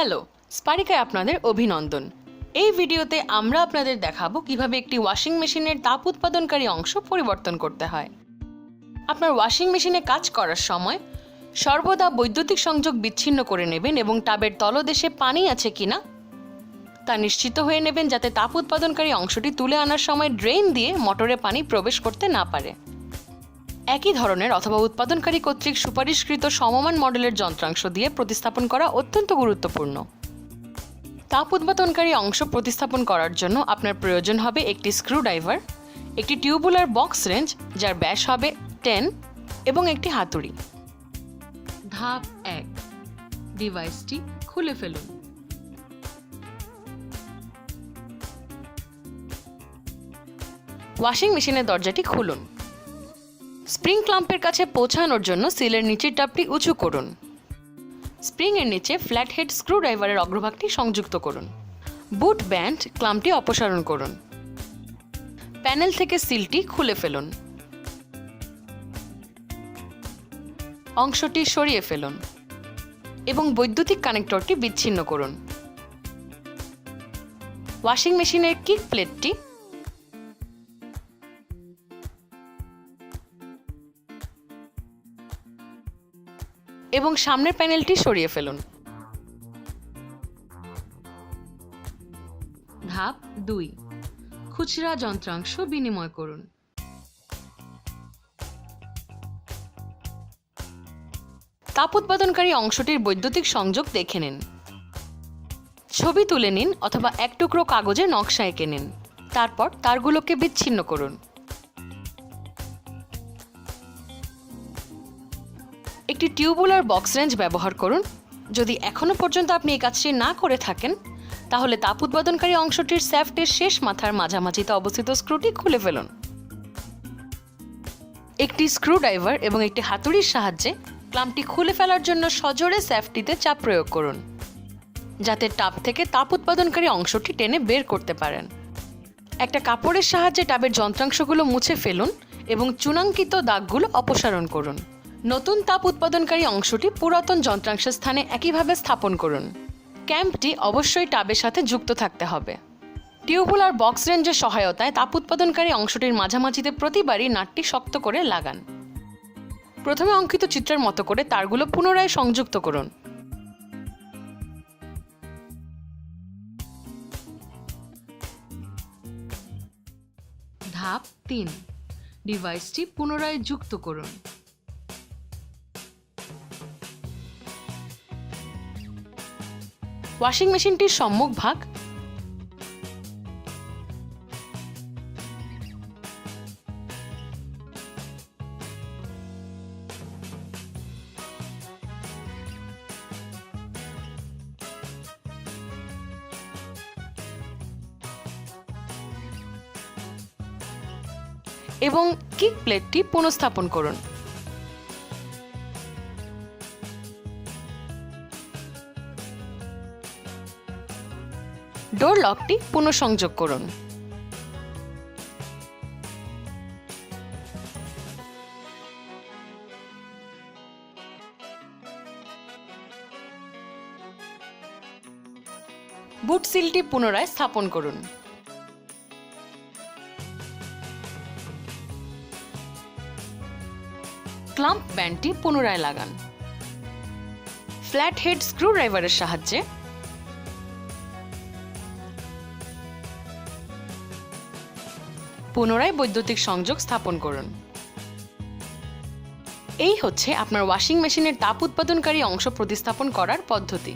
Hello, স্পারিকায় আপনাদের অভিনন্দন। এই ভিডিওতে আমরা আপনাদের দেখাবো কীভাবে একটি ওয়াশিং মেশিনের তাপ উৎপাদনকারী অংশ পরিবর্তন করতে হয়। আপনার ওয়াশিং মেশিনে কাজ করার সময় সর্বদা বৈদ্যুতিক সংযোগ বিচ্ছিন্ন করে নেবেন এবং টাবের তলদেশে পানি আছে কিনা তা নিশ্চিত হয়ে নেবেন যাতে তাপ উৎপাদনকারী অংশটি তুলে আনার সময় ড্রেন দিয়ে মোটরে পানি প্রবেশ করতে না পারে। একই ধরনের অথবা উৎপাদনকারী কর্তৃক সুপারিশকৃত সমমান মডেলের যন্ত্রাংশ দিয়ে প্রতিস্থাপন করা অত্যন্ত গুরুত্বপূর্ণ। তাপ উৎপাদনকারী অংশ প্রতিস্থাপন করার জন্য আপনার প্রয়োজন হবে একটি স্ক্রুড্রাইভার, একটি টিউবুলার বক্স রেঞ্জ যার ব্যাস হবে টেন এবং একটি হাতুড়ি। ধাপ এক, ডিভাইসটি খুলে ফেলুন। ওয়াশিং মেশিনের দরজাটি খুলুন। স্প্রিং ক্লাম্পের কাছে পৌঁছানোর জন্য সিলের নিচের টাপটি উঁচু করুন। স্প্রিং এর নিচে ফ্ল্যাট হেড স্ক্রুড্রাইভারের অগ্রভাগটি সংযুক্ত করুন। বুট ব্যান্ড ক্লাম্পটি অপসারণ করুন। প্যানেল থেকে সিলটি খুলে ফেলুন। অংশটি সরিয়ে ফেলুন এবং বৈদ্যুতিক কানেক্টরটি বিচ্ছিন্ন করুন। ওয়াশিং মেশিনের কিক প্লেটটি এবং সামনের প্যানেলটি সরিয়ে ফেলুন। ধাপ দুই। খুচরা যন্ত্রাংশ বিনিময় করুন। তাপ উৎপাদনকারী অংশটির বৈদ্যুতিক সংযোগ দেখে নিন। ছবি তুলে নিন অথবা এক টুকরো কাগজে নকশা এঁকে নিন। তারপর তারগুলোকে বিচ্ছিন্ন করুন। একটি টিউবুলার বক্স রেঞ্জ ব্যবহার করুন। যদি এখনও পর্যন্ত আপনি এই কাজটি না করে থাকেন, তাহলে তাপ উৎপাদনকারী অংশটির স্যাফটের শেষ মাথার মাঝামাঝিতে অবস্থিত স্ক্রুটি খুলে ফেলুন। একটি স্ক্রুড্রাইভার এবং একটি হাতুড়ির সাহায্যে ক্লাম্পটি খুলে ফেলার জন্য সজোরে স্যাফটিতে চাপ প্রয়োগ করুন, যাতে টাপ থেকে তাপ উৎপাদনকারী অংশটি টেনে বের করতে পারেন। একটা কাপড়ের সাহায্যে টাবের যন্ত্রাংশগুলো মুছে ফেলুন এবং চূড়াঙ্কিত দাগগুলো অপসারণ করুন। নতুন তাপ উৎপাদনকারী অংশটি পুরাতন যন্ত্রাংশের স্থানে একইভাবে স্থাপন করুন। ক্যাম্পটি অবশ্যই টাবের সাথে যুক্ত থাকতে হবে। টিউবুলার বক্স রেঞ্জের সহায়তায় তাপ উৎপাদনকারী অংশটির মাঝামাঝিতে প্রতিবারই নাটটি শক্ত করে লাগান। প্রথমে অঙ্কিত চিত্রের মতো করে তারগুলো পুনরায় সংযুক্ত করুন। ধাপ তিন। ডিভাইসটি পুনরায় যুক্ত করুন। ওয়াশিং মেশিনটির সম্মুখ ভাগ। এবং কিক প্লেটটি পুনঃস্থাপন করুন। ডোর লকটি পুনঃসংযোগ করুন। বুট সিলটি পুনরায় স্থাপন করুন। ক্লাম্প ব্যান্ডটি পুনরায় লাগান। ফ্ল্যাট হেড স্ক্রুড্রাইভারের সাহায্যে পুনরায় বৈদ্যুতিক সংযোগ স্থাপন করুন। এই হচ্ছে আপনার ওয়াশিং মেশিনের তাপ উৎপাদনকারী অংশ প্রতিস্থাপন করার পদ্ধতি।